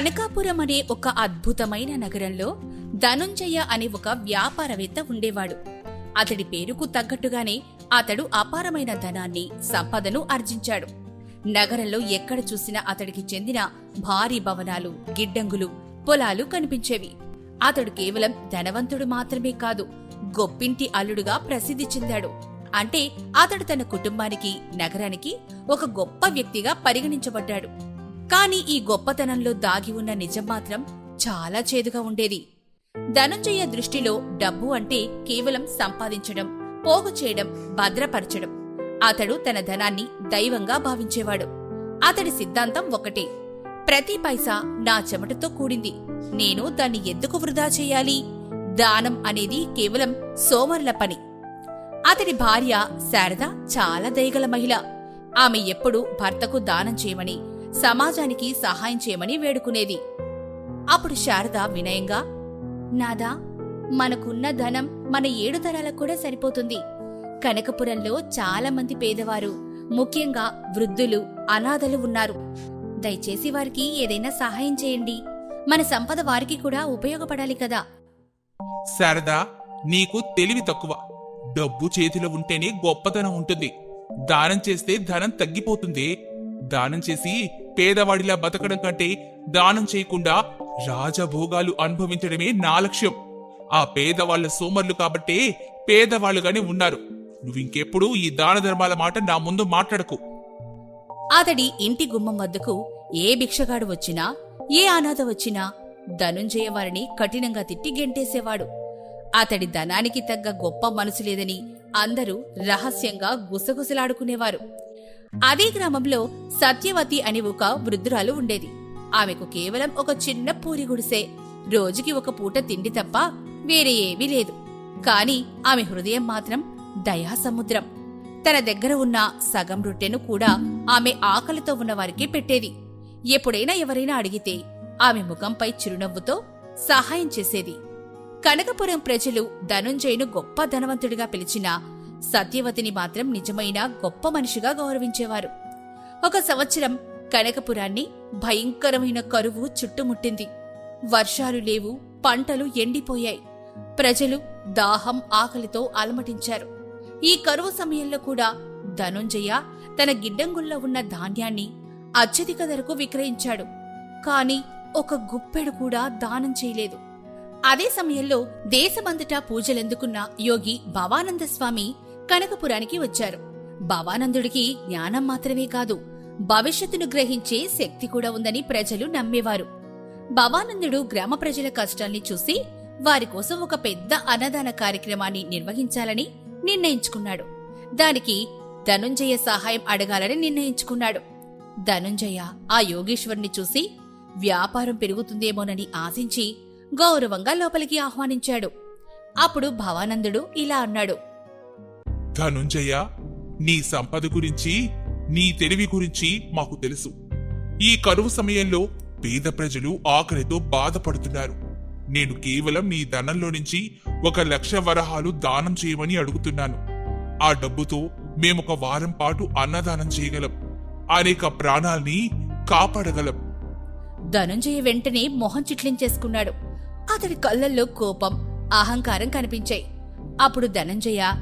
కనకాపురం అనే ఒక అద్భుతమైన నగరంలో ధనుంజయ అనే ఒక వ్యాపారవేత్త ఉండేవాడు. అతడి పేరుకు తగ్గట్టుగానే అతడు అపారమైన ధనాన్ని సంపదను ఆర్జించాడు. నగరంలో ఎక్కడ చూసినా అతడికి చెందిన భారీ భవనాలు గిడ్డంగులు పొలాలు కనిపించేవి. అతడు కేవలం ధనవంతుడు మాత్రమే కాదు గొప్పింటి అల్లుడుగా ప్రసిద్ధి చెందాడు. అంటే అతడు తన కుటుంబానికి నగరానికి ఒక గొప్ప వ్యక్తిగా పరిగణించబడ్డాడు. కాని ఈ గొప్పతనంలో దాగి ఉన్న నిజం మాత్రం చాలా చేదుగా ఉండేది. ధనుంజయ దృష్టిలో డబ్బు అంటే కేవలం సంపాదించడం పోగు చేయడం భద్రపరచడం. అతడు తన ధనాన్ని దైవంగా భావించేవాడు. అతడి సిద్ధాంతం ఒకటే. ప్రతి పైసా నా చెమటతో కూడింది. నేను దాన్ని ఎందుకు వృధా చేయాలి? దానం అనేది కేవలం సోమరుల పని. అతడి భార్య శారద చాలా దయగల మహిళ. ఆమె ఎప్పుడూ భర్తకు దానం చేయమని సమాజానికి సహాయం చేయమని వేడుకునేది. అప్పుడు శారద వినయంగా నాదా మనకున్న ధనం మన ఏడు తరాలకు కూడా సరిపోతుంది. కనకపురంలో చాలా మంది పేదవారు ముఖ్యంగా వృద్ధులు అనాథలు ఉన్నారు. దయచేసి వారికి ఏదైనా సహాయం చేయండి. మన సంపద వారికి కూడా ఉపయోగపడాలి కదా. శారదా నీకు తెలివి తక్కువ. డబ్బు చేతిలో ఉంటేనే గొప్పతనం ఉంటుంది. దానం చేస్తే ధనం తగ్గిపోతుంది. దానం చేసి పేదవాడిలా బతకడం కంటే దానం చేయకుండా రాజభోగాలు అనుభవించడమే నా లక్ష్యం. ఆ పేదవాళ్ళ సోమర్లు కాబట్టే పేదవాళ్ళుగానే ఉన్నారు. నువ్వింకెప్పుడు ఈ దాన ధర్మాల మాట నా ముందు మాట్లాడకు. అతడి ఇంటి గుమ్మం వద్దకు ఏ భిక్షగాడు వచ్చినా ఏ అనాథ వచ్చినా ధనుంజయ వారిని కఠినంగా తిట్టి గెంటేసేవాడు. అతడి ధనానికి తగ్గ గొప్ప మనసు లేదని అందరూ రహస్యంగా గుసగుసలాడుకునేవారు. అదే గ్రామంలో సత్యవతి అనే ఒక వృద్ధురాలు ఉండేది. ఆమెకు కేవలం ఒక చిన్న పూరి గుడిసే. రోజుకి ఒక పూట తిండి తప్ప వేరే ఏమీ లేదు. కాని ఆమె హృదయం మాత్రం దయా సముద్రం తన దగ్గర ఉన్న సగం రొట్టెను కూడా ఆమె ఆకలితో ఉన్నవారికి పెట్టేది. ఎప్పుడైనా ఎవరైనా అడిగితే ఆమె ముఖంపై చిరునవ్వుతో సహాయం చేసేది. కనకపురం ప్రజలు ధనుంజయను గొప్ప ధనవంతుడిగా పిలిచినా సత్యవతిని మాత్రం నిజమైన గొప్ప మనిషిగా గౌరవించేవారు. ఒక సంవత్సరం కనకపురాన్ని భయంకరమైన కరువు చుట్టుముట్టింది. వర్షాలు లేవు పంటలు ఎండిపోయాయి. ప్రజలు దాహం ఆకలితో అలమటించారు. ఈ కరువు సమయంలో కూడా ధనుంజయ తన గిడ్డంగుల్లో ఉన్న ధాన్యాన్ని అత్యధిక ధరకు విక్రయించాడు. కాని ఒక గుప్పెడు కూడా దానం చేయలేదు. అదే సమయంలో దేశమంతటా పూజలందుకున్న యోగి భవానంద స్వామి కనకపురానికి వచ్చారు. భవానందుడికి జ్ఞానం మాత్రమే కాదు భవిష్యత్తును గ్రహించే శక్తి కూడా ఉందని ప్రజలు నమ్మేవారు. భవానందుడు గ్రామ ప్రజల కష్టాల్ని చూసి వారి కోసం ఒక పెద్ద అన్నదాన కార్యక్రమాన్ని నిర్వహించాలని నిర్ణయించుకున్నాడు. దానికి ధనుంజయ సహాయం అడగాలని నిర్ణయించుకున్నాడు. ధనుంజయ ఆ యోగేశ్వరుని చూసి వ్యాపారం పెరుగుతుందేమోనని ఆశించి గౌరవంగా లోపలికి ఆహ్వానించాడు. అప్పుడు భవానందుడు ఇలా అన్నాడు. ధనుంజయ నీ సంపద గురించి నీ తెలివి గురించి మాకు తెలుసు. ఈ కరువు సమయంలో పేద ప్రజలు ఆకలితో బాధపడుతున్నారు. నేను కేవలం నీ ధనంలో నుంచి ఒక లక్ష వరహాలు దానం చేయమని అడుగుతున్నాను. ఆ డబ్బుతో మేమొక వారం పాటు అన్నదానం చేయగలం. అనేక ప్రాణాల్ని కాపాడగలం. ధనుంజయ వెంటనే మొహం చిట్లించేసుకున్నాడు. అతడి కళ్ళల్లో కోపం అహంకారం కనిపించాయి. అప్పుడు ధనంజయ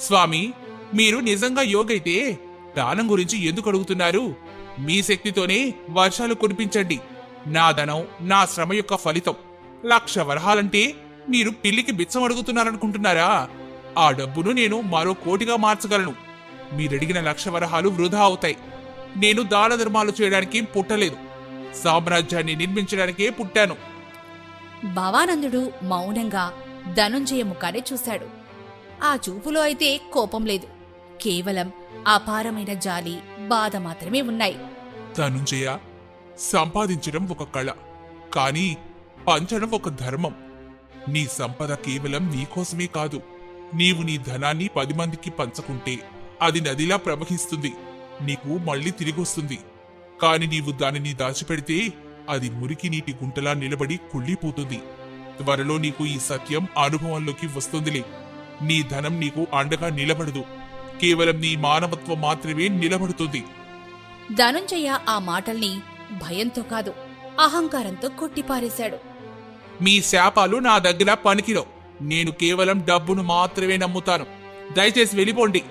స్వామి మీరు నిజంగా యోగైతే దానం గురించి ఎందుకు అడుగుతున్నారు? మీ శక్తితోనే వర్షాలు కురిపించండి. నా ధనం నా శ్రమ యొక్క ఫలితం. లక్ష వరహాలంటే మీరు పిల్లికి బిచ్చం అడుగుతున్నారనుకుంటున్నారా? ఆ డబ్బును నేను మరో కోటిగా మార్చగలను. మీరడిగిన లక్ష వరహాలు వృధా అవుతాయి. నేను దాన ధర్మాలు చేయడానికి పుట్టలేదు. సామ్రాజ్యాన్ని నిర్మించడానికే పుట్టాను. భవానందుడు మౌనంగా ధనుంజయ ముఖాన్ని చూశాడు. ఆ చూపులో అయితే కోపం లేదు. కేవలం అపారమైన జాలి బాధ మాత్రమే ఉన్నాయి. ధనుంజయ సంపాదించడం ఒక కళ కానీ పంచడం ఒక ధర్మం. నీ సంపద కేవలం నీకోసమే కాదు నీవు నీ ధనాన్ని పది మందికి పంచకుంటే అది నదిలా ప్రవహిస్తుంది నీకు మళ్ళీ తిరిగొస్తుంది. కాని నీవు దానిని దాచిపెడితే అది మురికి నీటి గుంటలా నిలబడి కుళ్ళిపోతుంది. త్వరలో నీకు ఈ సత్యం అనుభవంలోకి వస్తుందిలే. నీ ధనం నీకు అండగా నిలబడదు. కేవలం నీ మానవత్వం మాత్రమే నిలబడుతుంది. ధనుంజయ ఆ మాటల్ని భయంతో కాదు అహంకారంతో కొట్టిపారేశాడు. మీ శాపాలు నా దగ్గర పనికిరావు. నేను కేవలం డబ్బును మాత్రమే నమ్ముతాను. దయచేసి వెళ్ళిపోండి.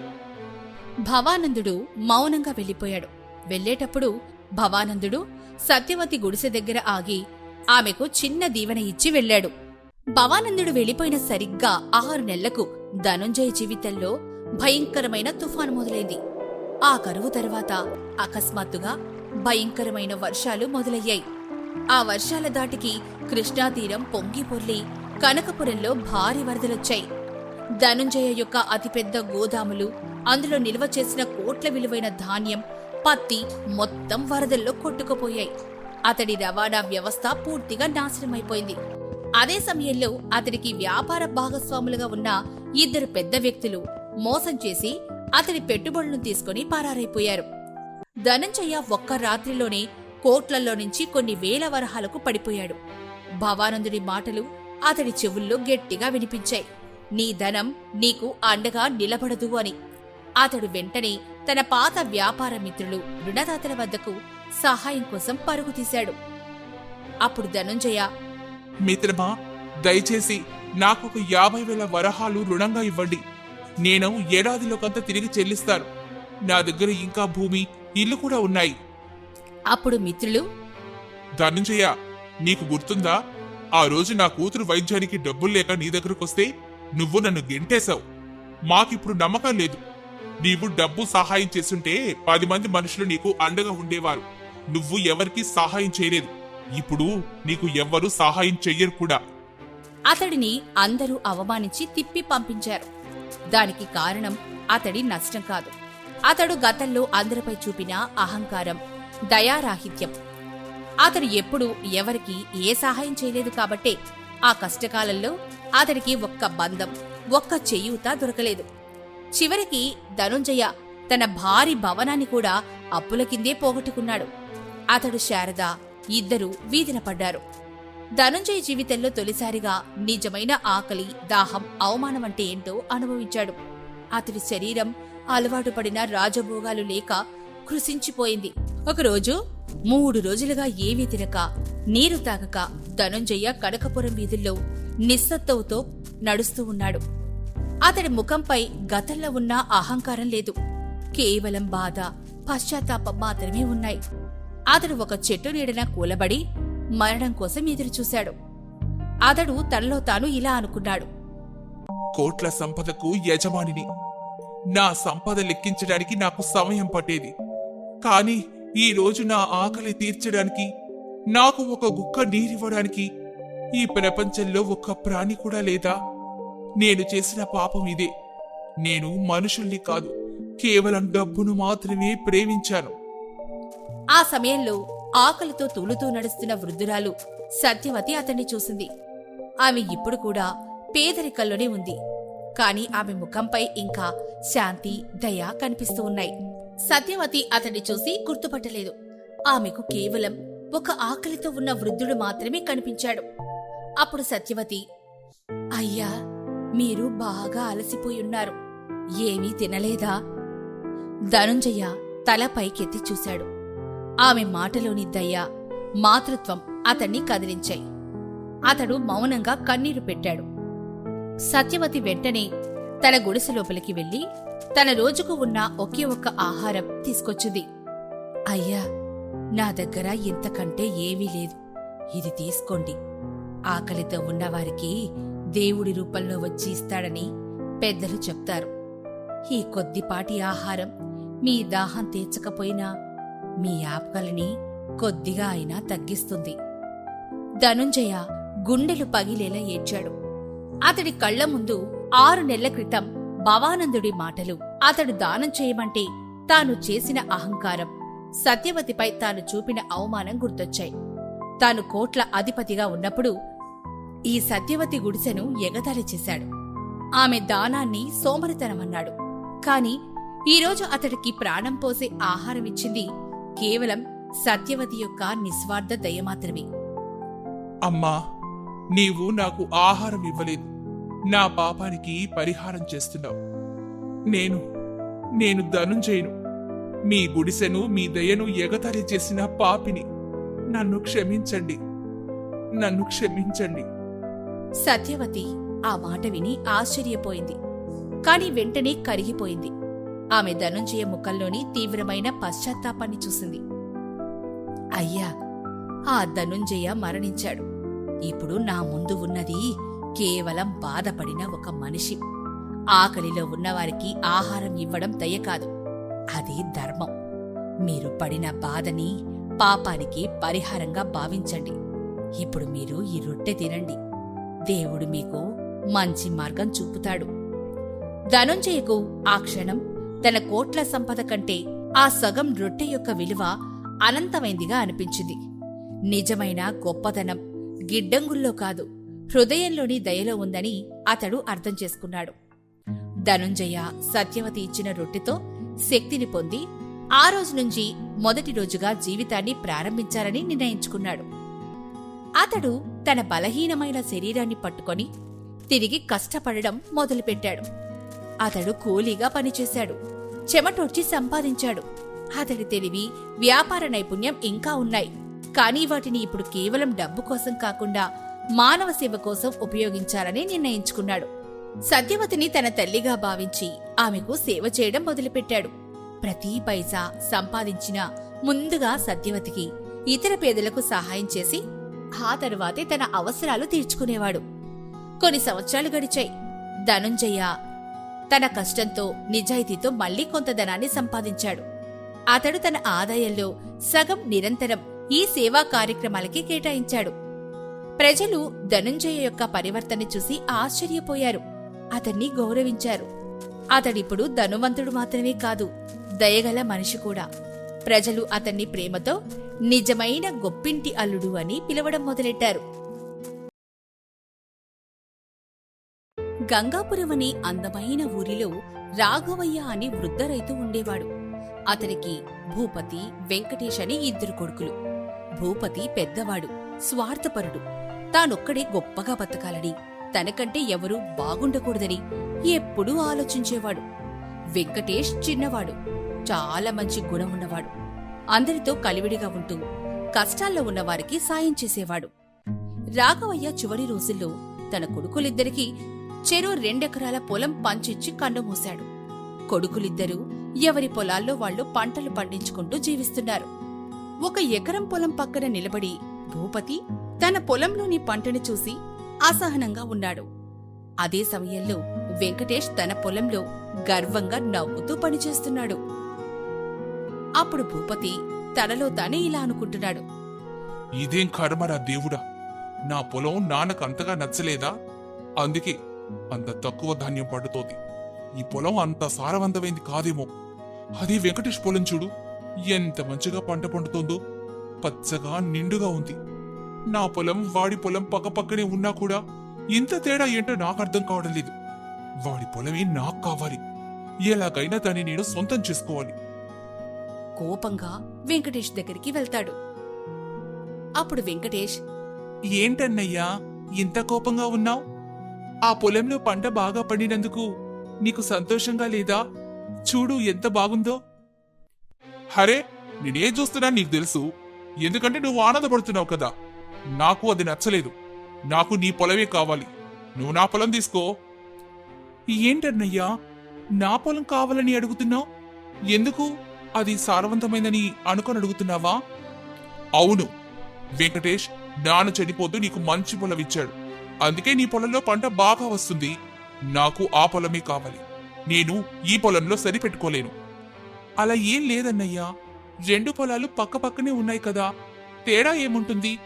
భవానందుడు మౌనంగా వెళ్ళిపోయాడు. వెళ్ళేటప్పుడు భవానందుడు సత్యవతి గుడిసె దగ్గర ఆగి ఆమెకు చిన్న దీవెన ఇచ్చి వెళ్ళాడు. భవానందుడు వెళ్ళిపోయిన సరిగ్గా ఆరు నెలలకు ధనుంజయ జీవితంలో భయంకరమైన తుఫాను మొదలైంది. ఆ కరువు తర్వాత అకస్మాత్తుగా భయంకరమైన వర్షాలు మొదలయ్యాయి. ఆ వర్షాల దాటికి కృష్ణాతీరం పొంగి పొర్లి కనకపురంలో భారీ వరదలొచ్చాయి. ధనుంజయ యొక్క అతిపెద్ద గోదాములు అందులో నిల్వ చేసిన కోట్ల విలువైన ధాన్యం పత్తి మొత్తం వరదల్లో కొట్టుకుపోయాయి. అతడి రవాణా వ్యవస్థ పూర్తిగా నాశనమైపోయింది. అదే సమయంలో అతడికి వ్యాపార భాగస్వాములుగా ఉన్న ఇద్దరు పెద్ద వ్యక్తులు మోసం చేసి అతడి పెట్టుబడులను తీసుకుని పారారైపోయారు. ధనంజయ ఒక్క రాత్రిలోనే కోట్లల్లో నుంచి కొన్ని వేల వరహాలకు పడిపోయాడు. భవానందుడి మాటలు అతడి చెవుల్లో గట్టిగా వినిపించాయి. నీ ధనం నీకు అండగా నిలబడదు అని. అతడు వెంటనే తన పాత వ్యాపార మిత్రులు రుణదాతల వద్దకు సహాయం కోసం పరుగు తీశాడు. అప్పుడు ధనుంజయ మిత్రమా దయచేసి నాకు ఒక యాభై వేల వరహాలు రుణంగా ఇవ్వండి. నేను ఏడాదిలోకంతా తిరిగి చెల్లిస్తాను. నా దగ్గర ఇంకా భూమి ఇల్లు కూడా ఉన్నాయి. అప్పుడు మిత్రులు ధనంజయ నీకు గుర్తుందా? ఆ రోజు నా కూతురు వైద్యానికి డబ్బులు లేక నీ దగ్గరకొస్తే నువ్వు నన్ను గెంటేశావు. మాకిప్పుడు నమ్మకం లేదు. నీవు డబ్బు సహాయం చేస్తుంటే పది మంది మనుషులు నీకు అండగా ఉండేవారు. నువ్వు ఎవరికి సహాయం చేయలేదు. ఇప్పుడు నీకు ఎవ్వరూ సహాయం చెయ్యరు కూడా. అతడిని అందరూ అవమానించి తిప్పి పంపించారు. దానికి కారణం అతడి నష్టం కాదు. అతడు గతంలో అందరిపై చూపిన అహంకారం దయారాహిత్యం. అతడు ఎప్పుడూ ఎవరికి ఏ సహాయం చేయలేదు కాబట్టే ఆ కష్టకాలంలో అతడికి ఒక్క బంధం ఒక్క చెయ్యూత దొరకలేదు. చివరికి ధనుంజయ తన భారీ భవనాన్ని కూడా అప్పుల కిందే పోగొట్టుకున్నాడు. అతడు శారద ఇద్దరూ వీధిన పడ్డారు. ధనంజయ జీవితంలో తొలిసారిగా నిజమైన ఆకలి దాహం అవమానం అంటే ఏంటో అనుభవించాడు. అతడి శరీరం అలవాటు పడిన రాజభోగాలు లేక కృషించిపోయింది ఒకరోజు మూడు రోజులుగా ఏమీ తినక నీరు తాగక ధనుంజయ కనకపురం వీధుల్లో నిస్సత్తువుతో నడుస్తూ ఉన్నాడు. అతడి ముఖంపై గతంలో ఉన్న అహంకారం లేదు. కేవలం బాధ పశ్చాత్తాపం మాత్రమే ఉన్నాయి. అతడు ఒక చెట్టు నీడన కూలబడి మరణం కోసం ఎదురుచూశాడు. అతడు తనలో తాను ఇలా అనుకున్నాడు. కోట్ల సంపదకు యజమానిని. నా సంపద లెక్కించడానికి నాకు సమయం పట్టేది. కానీ ఈ రోజు నా ఆకలి తీర్చడానికి నాకు ఒక గుక్క నీరివ్వడానికి ఈ ప్రపంచంలో ఒక్క ప్రాణి కూడా లేదా? నేను చేసిన పాపం ఇదే. నేను మనుషుల్ని కాదు కేవలం డబ్బును మాత్రమే ప్రేమించాను. ఆ సమయంలో ఆకలితో తూలుతూ నడుస్తున్న వృద్ధురాలు సత్యవతి అతన్ని చూసింది. ఆమె ఇప్పుడు కూడా పేదరికంలోనే ఉంది. కాని ఆమె ముఖంపై ఇంకా శాంతి దయ కనిపిస్తూ ఉన్నాయి. సత్యవతి అతన్ని చూసి గుర్తుపట్టలేదు. ఆమెకు కేవలం ఒక ఆకలితో ఉన్న వృద్ధుడు మాత్రమే కనిపించాడు. అప్పుడు సత్యవతి అయ్యా మీరు బాగా అలసిపోయున్నారు ఏమీ తినలేదా? ధనుంజయ తల పైకెత్తి చూశాడు. ఆమె మాటలోని దయ మాతృత్వం అతన్ని కదిలించాయి. అతడు మౌనంగా కన్నీరు పెట్టాడు. సత్యవతి వెంటనే తన గుడిసె లోపలికి వెళ్ళి తన రోజుకు ఉన్న ఒకే ఒక్క ఆహారం తీసుకొచ్చింది. అయ్యా నా దగ్గర ఇంతకంటే ఏమీ లేదు. ఇది తీసుకోండి. ఆకలితో ఉన్నవారికి దేవుడి రూపంలో వచ్చి ఇస్తాడని పెద్దలు చెప్తారు. ఈ కొద్దిపాటి ఆహారం మీ దాహం తీర్చకపోయినా మీ ఆపకలిని కొద్దిగా అయినా తగ్గిస్తుంది. ధనుంజయ గుండెలు పగిలేలా ఏడ్చాడు. అతడి కళ్ళ ముందు ఆరు నెలల క్రితం భవానందుడి మాటలు. అతడు దానం చేయమంటే తాను చేసిన అహంకారం సత్యవతిపై తాను చూపిన అవమానం గుర్తొచ్చాయి. తాను కోట్ల అధిపతిగా ఉన్నప్పుడు ఈ సత్యవతి గుడిసెను ఎగతాళి చేశాడు. ఆమె దానాన్ని సోమరితనమన్నాడు. కాని ఈరోజు అతడికి ప్రాణం పోసే ఆహారం ఇచ్చింది కేవలం సత్యవతి యొక్క నిస్వార్థ దయ మాత్రమే. అమ్మా నీవు నాకు ఆహారం ఇవ్వలేదు. నా పాపానికి పరిహారం చేస్తున్నావు. నేను నేను ధనుంజయను. మీ గుడిసెను మీ దయను ఎగతాళి చేసిన పాపిని నన్ను క్షమించండి. నన్ను క్షమించండి. సత్యవతి ఆ మాట విని ఆశ్చర్యపోయింది. కాని వెంటనే కరిగిపోయింది. ఆమె ధనుంజయ ముఖంలోని తీవ్రమైన పశ్చాత్తాపాన్ని చూసింది. అయ్యా ఆ ధనుంజయ మరణించాడు. ఇప్పుడు నా ముందు ఉన్నది కేవలం బాధపడిన ఒక మనిషి. ఆకలిలో ఉన్నవారికి ఆహారం ఇవ్వడం దయ కాదు. అది ధర్మం. మీరు పడిన బాధని పాపానికి పరిహారంగా భావించండి. ఇప్పుడు మీరు ఈ రొట్టె తినండి. దేవుడు మీకు మంచి మార్గం చూపుతాడు. ధనుంజయకు ఆ క్షణం తన కోట్ల సంపద కంటే ఆ సగం రొట్టె యొక్క విలువ అనంతమైందిగా అనిపించింది. నిజమైన గొప్పదనం గిడ్డంగుల్లో కాదు హృదయంలోని దయలో ఉందని అతడు అర్థం చేసుకున్నాడు. ధనుంజయ సత్యవతి ఇచ్చిన రొట్టెతో శక్తిని పొంది ఆ రోజు నుంచి మొదటి రోజుగా జీవితాన్ని ప్రారంభించాలని నిర్ణయించుకున్నాడు. అతడు తన బలహీనమైన శరీరాన్ని పట్టుకొని తిరిగి కష్టపడడం మొదలుపెట్టాడు. అతడు కూలీగా పనిచేశాడు. చెమటోడ్చి సంపాదించాడు. అతడి తెలివి వ్యాపార నైపుణ్యం ఇంకా ఉన్నాయి. కానీ వాటిని ఇప్పుడు కేవలం డబ్బు కోసం కాకుండా మానవ సేవ కోసం ఉపయోగించాలని నిర్ణయించుకున్నాడు. సత్యవతిని తన తల్లిగా భావించి ఆమెకు సేవ చేయడం మొదలుపెట్టాడు. ప్రతి పైసా సంపాదించిన ముందుగా సత్యవతికి ఇతర పేదలకు సహాయం చేసి ఆ తరువాతే తన అవసరాలు తీర్చుకునేవాడు. కొన్ని సంవత్సరాలు గడిచాయి. ధనుంజయ తన కష్టంతో నిజాయితీతో మళ్ళీ కొంత ధనాన్ని సంపాదించాడు. అతడు తన ఆదాయంలో సగం నిరంతరం ఈ సేవా కార్యక్రమాలకి కేటాయించాడు. ప్రజలు ధనుంజయ యొక్క పరివర్తన చూసి ఆశ్చర్యపోయారు. అతన్ని గౌరవించారు. అతడిప్పుడు ధనువంతుడు మాత్రమే కాదు దయగల మనిషి కూడా. ప్రజలు అతన్ని ప్రేమతో నిజమైన గొప్పింటి అల్లుడు అని పిలవడం మొదలెట్టారు. గంగాపురం అనే అందమైన ఊరిలో రాఘవయ్య అని వృద్ధ రైతు ఉండేవాడు. అతనికి భూపతి వెంకటేష్ అని ఇద్దరు కొడుకులు. భూపతి పెద్దవాడు స్వార్థపరుడు. తానొక్కడే గొప్పగా బతకాలని తనకంటే ఎవరూ బాగుండకూడదని ఎప్పుడూ ఆలోచించేవాడు. వెంకటేష్ చిన్నవాడు చాలా మంచి గుణం ఉన్నవాడు. అందరితో కలివిడిగా ఉంటూ కష్టాల్లో ఉన్నవారికి సాయం చేసేవాడు. రాఘవయ్య చివరి రోజుల్లో తన కొడుకులిద్దరికీ చెరో రెండెకరాల పొలం పంచిచ్చి కన్నుమూశాడు కొడుకులిద్దరూ ఎవరి పొలాల్లో వాళ్ళు పంటలు పండించుకుంటూ జీవిస్తున్నారు. ఒక ఎకరం పొలం పక్కన నిలబడి భూపతి తన పొలంలోని పంటను చూసి అసహనంగా ఉన్నాడు. అదే సమయంలో వెంకటేష్ తన పొలంలో గర్వంగా నవ్వుతూ పనిచేస్తున్నాడు. అప్పుడు భూపతి తనలో తానే ఇలా అనుకుంటున్నాడు. ఇదేం కర్మరా దేవుడా? నా పొలం నాన్నకు అంతగా నచ్చలేదా? అందుకే అంత తక్కువ ధాన్యం పడుతోంది. ఈ పొలం అంత సారవంతమైంది కాదేమో. అది వెంకటేష్ పొలం చూడు. ఎంత మంచిగా పంట పండుతోందో. పచ్చగా నిండుగా ఉంది. నా పొలం వాడి పొలం పక్కపక్కనే ఉన్నా కూడా ఇంత తేడా ఏంటో నాకు అర్థం కావడం లేదు. వాడి పొలమే నాకు కావాలి. ఎలాగైనా దాన్ని నేను సొంతం చేసుకోవాలి. కోపంగా వెంకటేష్ దగ్గరికి వెళ్తాడు. అప్పుడు వెంకటేష్ ఏంటన్నయ్యా? ఇంత కోపంగా ఉన్నావు? ఆ పొలంలో పంట బాగా పండినందుకు నీకు సంతోషంగా లేదా? చూడు ఎంత బాగుందో. హరే నేనేం చూస్తున్నా నీకు తెలుసు. ఎందుకంటే నువ్వు ఆనందపడుతున్నావు కదా. నాకు అది నచ్చలేదు. నాకు నీ పొలమే కావాలి. నువ్వు నా పొలం తీసుకో. ఏంటన్నయ్యా? నా పొలం కావాలని అడుగుతున్నావు? ఎందుకు? అది సారవంతమైందని అనుకొని అడుగుతున్నావా? అవును. వెంకటేష్ నాన్న చనిపోతూ నీకు మంచి పొలం ఇచ్చాడు. అందుకే నీ పొలంలో పంట బాగా వస్తుంది. నాకు ఆ పొలమే కావాలి. నేను ఈ పొలంలో సరిపెట్టుకోలేను. అలా ఏం లేదన్నయ్యా. రెండు పొలాలు పక్క పక్కనే ఉన్నాయి కదా. తేడా ఏముంటుంది?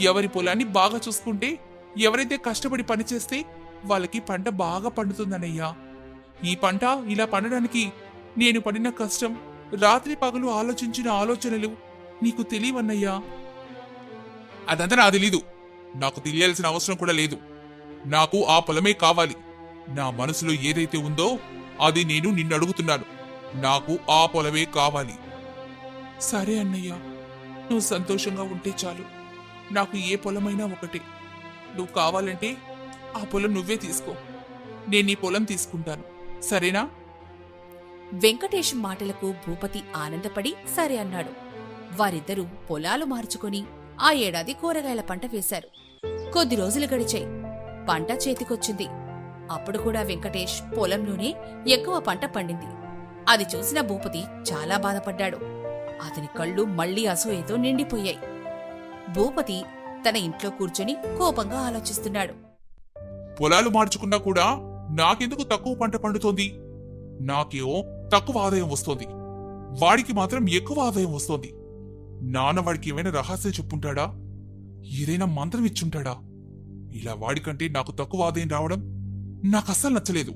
ఎవరి పొలాన్ని బాగా చూసుకుంటే ఎవరైతే కష్టపడి పనిచేస్తే వాళ్ళకి పంట బాగా పండుతుందనయ్యా ఈ పంట ఇలా పండడానికి నేను పడిన కష్టం రాత్రి పగలు ఆలోచించిన ఆలోచనలు నీకు తెలియవన్నయ్యా. అదంతా నాకు తెలీదు. నాకు తెలియాల్సిన అవసరం కూడా లేదు. నాకు ఆ పొలమే కావాలి. నా మనసులో ఏదైతే ఉందో అది నేను నిన్ను అడుగుతున్నాను. నాకు ఆ పొలమే కావాలి. సరే అన్నయ్య నువ్వు సంతోషంగా ఉంటే చాలు. నాకు ఏ పొలమైనా ఒకటే. నువ్వు కావాలంటే ఆ పొలం నువ్వే తీసుకో. నేను ఈ పొలం తీసుకుంటాను. సరేనా? వెంకటేష్ మాటలకు భూపతి ఆనందపడి సరే అన్నాడు. వారిద్దరూ పొలాలు మార్చుకొని ఆ ఏడాది కూరగాయల పంట వేశారు. కొద్ది రోజులు గడిచాయి. పంట చేతికొచ్చింది. అప్పుడు కూడా వెంకటేష్ పొలంలోనే ఎక్కువ పంట పండింది. అది చూసిన భూపతి చాలా బాధపడ్డాడు. అతని కళ్ళు మళ్ళీ అసూయతో నిండిపోయాయి. భూపతి తన ఇంట్లో కూర్చొని కోపంగా ఆలోచిస్తున్నాడు. పొలాలు మార్చుకున్నా కూడా నాకెందుకు తక్కువ పంట పండుతోంది? నాకేమో తక్కువ ఆదాయం వస్తోంది. వాడికి మాత్రం ఎక్కువ ఆదాయం వస్తోంది. నాన్న వాడికి ఏమైనా రహస్యం చెప్పుంటాడా? ఏదైనా మంత్రం ఇచ్చుంటాడా? ఇలా వాడికంటే నాకు తక్కువ ఆదాయం రావడం నాకు అస్సలు నచ్చలేదు.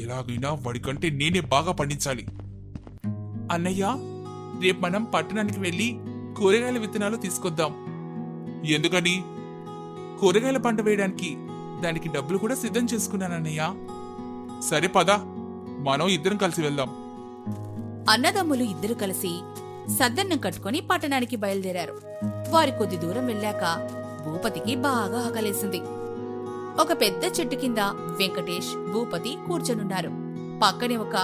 ఎలాగైనా వాడికంటే నేనే బాగా పండించాలి. అన్నయ్య రేపు మనం పట్టణానికి వెళ్ళి కూరగాయల విత్తనాలు తీసుకొద్దాం. ఎందుకని? కూరగాయల పంట వేయడానికి దానికి డబ్బులు కూడా సిద్ధం చేసుకున్నానన్నయ్య సరే పదా మనం ఇద్దరం కలిసి వెళ్దాం. అన్నదమ్ములు ఇద్దరు కలిసి సద్దన్నం కట్టుకుని పట్టణానికి బయలుదేరారు. వారి కొద్ది దూరం వెళ్ళాక భూపతికి బాగా ఆకలేసింది. ఒక పెద్ద చెట్టు కింద వెంకటేష్ భూపతి కూర్చొనున్నారు. పక్కనే ఒక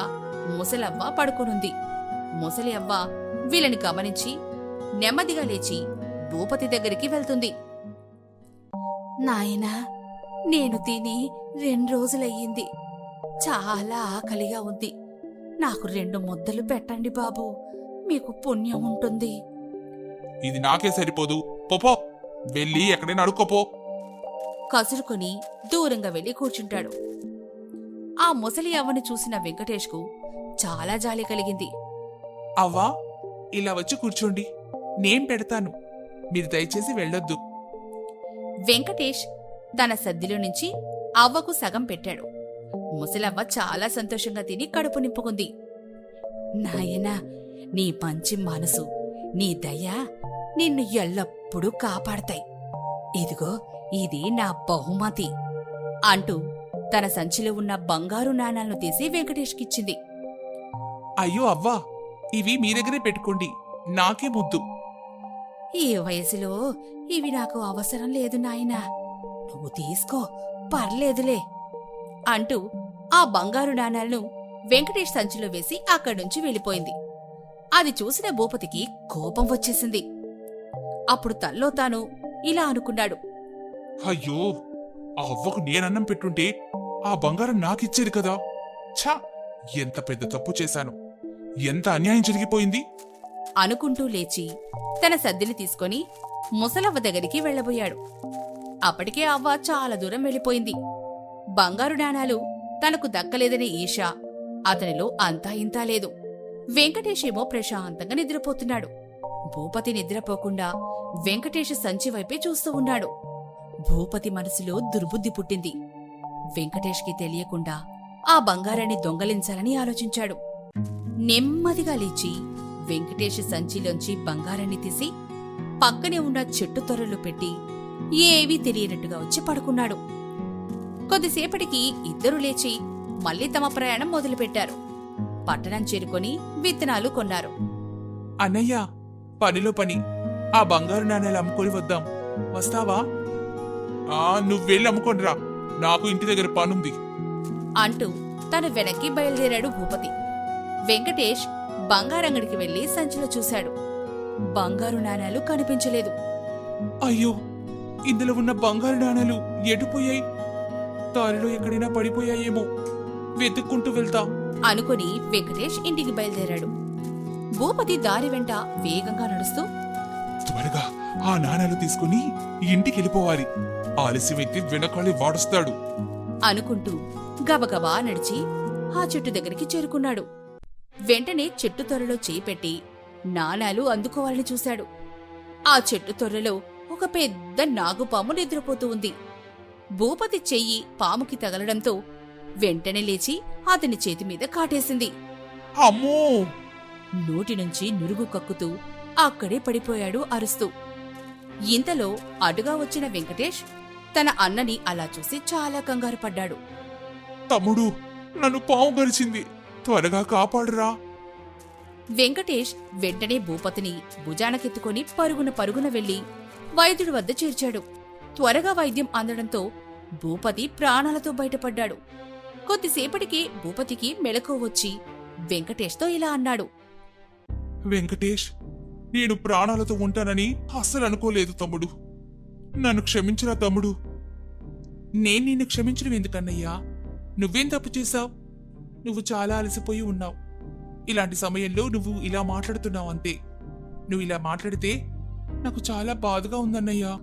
ముసలవ్వ పడుకొనుంది. ముసలి అవ్వ వీళ్ళని గమనించి నెమ్మదిగా లేచి భూపతి దగ్గరికి వెళ్తుంది. నాయనా నేను తిని రెండు రోజులయ్యింది. చాలా ఆకలిగా ఉంది. నాకు రెండు ముద్దలు పెట్టండి బాబు. మీకు పుణ్యం ఉంటుంది. ఇది నాకే సరిపోదు. పోపో వెళ్ళి ఎక్కడైనా అడుక్కోపో కసురుకొని దూరంగా వెళ్ళి కూర్చుంటాడు. ఆ ముసలి అవ్వను చూసిన వెంకటేష్కు చాలా జాలి కలిగింది. అవ్వా ఇలా వచ్చి కూర్చోండి. నేను పెడతాను. మీరు దయచేసి వెళ్ళొద్దు. వెంకటేష్ తన సద్దిలో నుంచి అవ్వకు సగం పెట్టాడు. ముసలవ్వ చాలా సంతోషంగా తిని కడుపు నింపుకుంది. నాయనా నీ మంచి మనసు నీ దయ నిన్ను ఎల్లప్పుడూ కాపాడతాయి. ఇదిగో ఇది నా బహుమతి అంటూ తన సంచిలో ఉన్న బంగారు నాణాలను తీసి వెంకటేష్కిచ్చింది. అయ్యో అవ్వా ఇవి మీ దగ్గరే పెట్టుకోండి నాకే ముద్దు. ఈ వయసులో ఇవి నాకు అవసరం లేదు నాయనా. నువ్వు తీసుకో పర్లేదులే అంటూ ఆ బంగారు నాణాలను వెంకటేష్ సంచిలో వేసి అక్కడి నుంచి వెళ్ళిపోయింది. అది చూసిన భూపతికి కోపం వచ్చేసింది. అప్పుడు తల్లో తాను ఇలా అనుకున్నాడు. అయ్యో ఆ అవ్వకు నేనన్నం పెట్టుంటే ఆ బంగారం నాకిచ్చేది కదా. ఛా ఎంత పెద్ద తప్పు చేశాను. ఎంత అన్యాయం జరిగిపోయింది. అనుకుంటూ లేచి తన సద్దిని తీసుకొని ముసలవ్వ దగ్గరికి వెళ్ళబోయాడు. అప్పటికే అవ్వ చాలా దూరం వెళ్ళిపోయింది. బంగారు నాణాలు తనకు దక్కలేదనే ఈష అతనిలో అంతా ఇంతా లేదు. వెంకటేష్ ఏమో ప్రశాంతంగా నిద్రపోతున్నాడు. భూపతి నిద్రపోకుండా వెంకటేష్ సంచి వైపే చూస్తూ ఉన్నాడు. భూపతి మనసులో దుర్బుద్ధి పుట్టింది. వెంకటేష్కి తెలియకుండా ఆ బంగారాన్ని దొంగలించాలని ఆలోచించాడు. నెమ్మదిగా లేచి వెంకటేష్ సంచిలోంచి బంగారాన్ని తీసి పక్కనే ఉన్న చెట్టు తొరలు పెట్టి ఏవీ తెలియనట్టుగా వచ్చి పడుకున్నాడు. కొద్దిసేపటికి ఇద్దరు లేచి మళ్ళీ తమ ప్రయాణం మొదలుపెట్టారు. పట్టణం చేరుకొని విత్తనాలు కొన్నారు. అన్నయ్య పనిలో పని. ఆ బంగారు నాణేలు అమ్ముకొని వద్దాం. వస్తావా? ఆ నువ్వెళ్ళి అమ్ముకోనరా నాకు ఇంటి దగ్గర పనుంది. అంటూ తను వెనక్కి బయలుదేరాడు భూపతి. వెంకటేష్ బంగారంగడికి వెళ్ళి సంచిలో చూశాడు. బంగారు నాణాలు కనిపించలేదు. అయ్యో ఇందులో ఉన్న బంగారు నాణేలు ఎటుపోయాయి దారిలో ఎక్కడైనా పడిపోయాయేమో. వెతుక్కుంటూ వెళ్తా. అనుకుని వెంకటేష్ ఇంటికి బయలుదేరాడు. భూపతి దారి వెంట వేగంగా నడుస్తూ త్వరగా ఆ నాణేలు తీసుకుని ఇంటికి వెళ్ళిపోవాలి ఆలస్యమైతే వెనకాలి వాడుస్తాడు. అనుకుంటూ గబగబా నడిచి ఆ చెట్టు దగ్గరికి చేరుకున్నాడు. వెంటనే చెట్టు తొర్రలో చేయి పెట్టి నాణాలు అందుకోవాలని చూశాడు. ఆ చెట్టు తొర్రలో ఒక పెద్ద నాగుపాము నిద్రపోతూ ఉంది. భూపతి చెయ్యి పాముకి తగలడంతో వెంటనే లేచి అతని చేతి మీద కాటేసింది. అమ్మో! నోటి నుంచి నురుగు కక్కుతూ అక్కడే పడిపోయాడు అరుస్తూ. ఇంతలో అటుగా వచ్చిన వెంకటేష్ తన అన్నని అలా చూసి చాలా కంగారు పడ్డాడు. తమ్ముడు నన్ను పాము గరిచింది. త్వరగా కాపాడురా. వెంకటేష్ వెంటనే భూపతిని భుజానకెత్తుకొని పరుగున పరుగున వెళ్ళి వైద్యుడి వద్ద చేర్చాడు. త్వరగా వైద్యం అందడంతో భూపతి ప్రాణాలతో బయటపడ్డాడు. కొద్దిసేపటికి భూపతికి మెళకువ వచ్చి వెంకటేష్తో ఇలా అన్నాడు. వెంకటేష్ నేను ప్రాణాలతో ఉంటానని అస్సలు అనుకోలేదు తమ్ముడు. నన్ను క్షమించరా తమ్ముడు. నేను నిన్ను క్షమించడం ఎందుకన్నయ్యా? నువ్వేం తప్పు చేశావు? నువ్వు చాలా అలసిపోయి ఉన్నావు. ఇలాంటి సమయంలో నువ్వు ఇలా మాట్లాడుతున్నావు అంతే. నువ్వు ఇలా మాట్లాడితే నాకు చాలా బాధగా ఉందన్నయ్యా.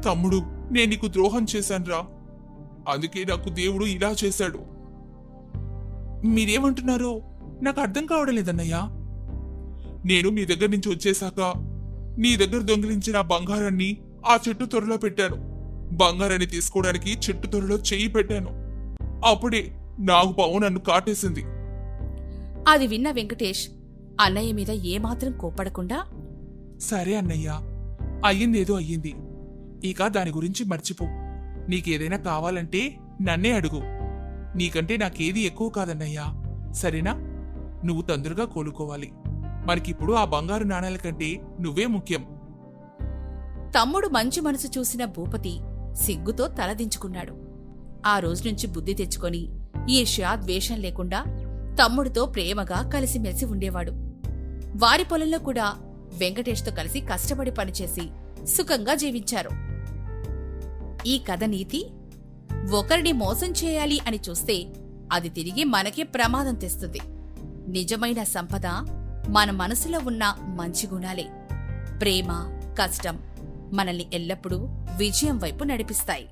తమ్ముడు నేను నీకు ద్రోహం చేశానురా. అందుకే నాకు దేవుడు ఇలా చేశాడు. మీరేమంటున్నారో నాకు అర్థం కావడం లేదన్నయ్యా. నేను మీ దగ్గర నుంచి వచ్చేశాక నీ దగ్గర దొంగిలించిన బంగారాన్ని ఆ చెట్టు త్వరలో పెట్టాను. బంగారాన్ని తీసుకోవడానికి చెట్టు త్వరలో చెయ్యి పెట్టాను. అప్పుడే నాగుపావు నన్ను కాటేసింది. అది విన్న వెంకటేష్ అన్నయ్య మీద ఏమాత్రం కోప్పడకుండా సరే అన్నయ్య అయ్యిందేదో అయ్యింది. ఇక దాని గురించి మర్చిపో. నీకేదైనా కావాలంటే నన్నే అడుగు. నీకంటే నాకేది ఎక్కువ కాదన్నయ్యా. సరేనా? నువ్వు తొందరగా కోలుకోవాలి. మనకిప్పుడు ఆ బంగారు నాణాల కంటే నువ్వే ముఖ్యం. తమ్ముడు మంచి మనసు చూసిన భూపతి సిగ్గుతో తలదించుకున్నాడు ఆ రోజు నుంచి బుద్ధి తెచ్చుకొని ఈర్ష్య ద్వేషం లేకుండా తమ్ముడితో ప్రేమగా కలిసిమెలిసి ఉండేవాడు. వారి పొలంలో కూడా వెంకటేష్తో కలిసి కష్టపడి పనిచేసి సుఖంగా జీవించారు. ఈ కథ నీతి? ఒకరిని మోసం చేయాలి అని చూస్తే అది తిరిగి మనకే ప్రమాదం తెస్తుంది. నిజమైన సంపద మన మనసులో ఉన్న మంచి గుణాలే. ప్రేమ కష్టం మనల్ని ఎల్లప్పుడూ విజయం వైపు నడిపిస్తాయి.